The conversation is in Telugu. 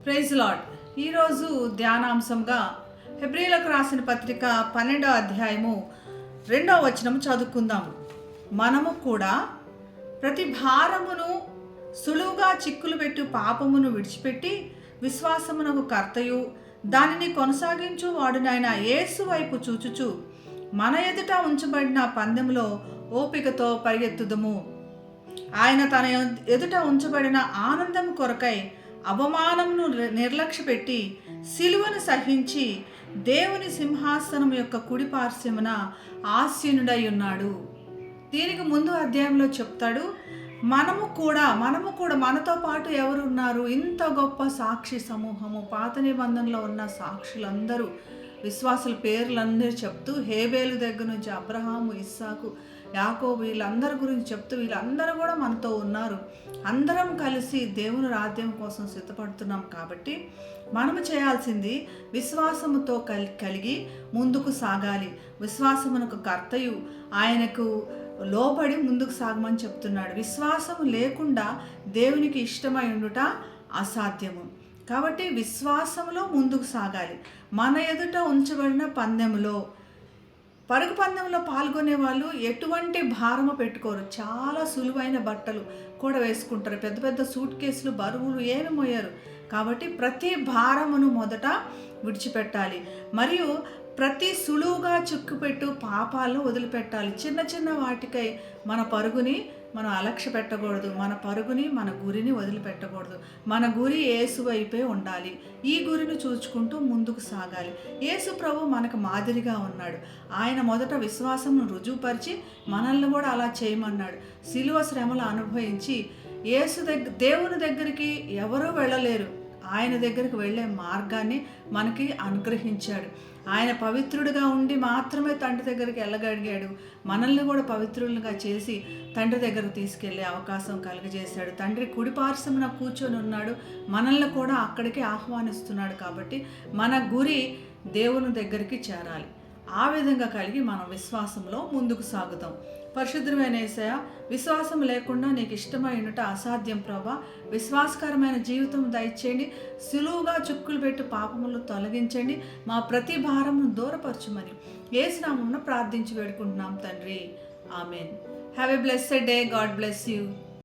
ప్రైజ్ లాడ్ ఈరోజు ధ్యానాంశంగా హెబ్రిలకు రాసిన పత్రిక పన్నెండో అధ్యాయము రెండో వచనం చదువుకుందాము మనము కూడా ప్రతి భారమును సులువుగా చిక్కులు పెట్టు పాపమును విడిచిపెట్టి విశ్వాసమునకు కర్తయు దానిని కొనసాగించు వాడునైన యేసు వైపు చూచుచు. మన ఎదుట ఉంచబడిన పందెంలో ఓపికతో పరిగెత్తుదము. ఆయన తన ఎదుట ఉంచబడిన ఆనందం కొరకై అవమానమును నిర్లక్ష్య పెట్టి సిలువను సహించి దేవుని సింహాసనం యొక్క కుడి పార్శ్వమున ఆసీనుడై ఉన్నాడు. దీనికి ముందు అధ్యాయంలో చెప్తాడు మనము కూడా మనము కూడా మనతో పాటు ఎవరు ఉన్నారు ఇంత గొప్ప సాక్షి సమూహము. పాత నిబంధనలో ఉన్న సాక్షులందరూ విశ్వాసుల పేర్లందరూ చెప్తూ హేబేలు దగ్గర నుంచి అబ్రహాము ఇస్సాకు యాకో వీళ్ళందరి గురించి చెప్తూ వీళ్ళందరూ కూడా మనతో ఉన్నారు. అందరం కలిసి దేవుని రాజ్యం కోసం సిద్ధపడుతున్నాం కాబట్టి మనము చేయాల్సింది విశ్వాసముతో కలి కలిగి ముందుకు సాగాలి. విశ్వాసమునకు కర్తయు. ఆయనకు లోబడి ముందుకు సాగమని చెప్తున్నాడు. విశ్వాసం లేకుండా దేవునికి ఇష్టమై ఉండుట అసాధ్యము. కాబట్టి విశ్వాసంలో ముందుకు సాగాలి. మన ఎదుట ఉంచబడిన పందెంలో పరుగు పందెంలో పాల్గొనే వాళ్ళు ఎటువంటి భారము పెట్టుకోరు. చాలా సులువైన బట్టలు కూడా వేసుకుంటారు. పెద్ద పెద్ద సూట్ కేసులు బరువులు ఏమి మోయారు. కాబట్టి ప్రతి భారమును మొదట విడిచిపెట్టాలి. మరియు ప్రతి సులువుగా చిక్కుపెట్టు పాపాలను వదిలిపెట్టాలి. చిన్న చిన్న వాటికై మన పరుగుని మనం అలక్ష్య పెట్టకూడదు. మన పరుగుని మన గురిని వదిలిపెట్టకూడదు. మన గురి ఏసు వైపే ఉండాలి. ఈ గురిని చూచుకుంటూ ముందుకు సాగాలి. యేసు ప్రభు మనకు మాదిరిగా ఉన్నాడు. ఆయన మొదట విశ్వాసంను రుజువుపరిచి మనల్ని కూడా అలా చేయమన్నాడు. శిలువ శ్రమలు అనుభవించి యేసు దగ్గర దేవుని దగ్గరికి ఎవరూ వెళ్ళలేరు. ఆయన దగ్గరికి వెళ్ళే మార్గాన్ని మనకి అనుగ్రహించాడు. ఆయన పవిత్రుడిగా ఉండి మాత్రమే తండ్రి దగ్గరికి వెళ్ళగలిగాడు. మనల్ని కూడా పవిత్రులుగా చేసి తండ్రి దగ్గరకు తీసుకెళ్ళే అవకాశం కలుగజేశాడు. తండ్రి కుడి పార్శ్వమున కూర్చొని ఉన్నాడు. మనల్ని కూడా అక్కడికి ఆహ్వానిస్తున్నాడు కాబట్టి మన గురి దేవుని దగ్గరికి చేరాలి. ఆ విధంగా కలిగి మనం విశ్వాసంలో ముందుకు సాగుతాం. పరిశుద్ధమైన ఏసయ విశ్వాసం లేకుండా నీకు ఇష్టమైనట అసాధ్యం ప్రభా. విశ్వాసకరమైన జీవితం దయచేయండి. సులువుగా చుక్కులు పెట్టి పాపములు తొలగించండి. మా ప్రతి భారమును దూరపరచమని ఏసునామమున ప్రార్థించి వేడుకుంటున్నాం తండ్రి. Amen. Have a blessed day God bless you